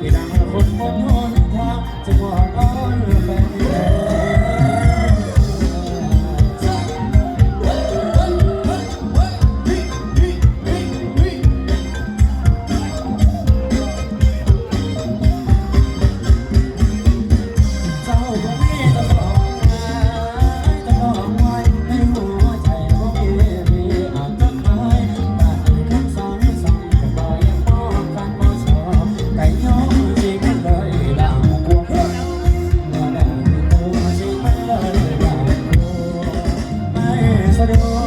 พี่ดัาคนมอง สะดวก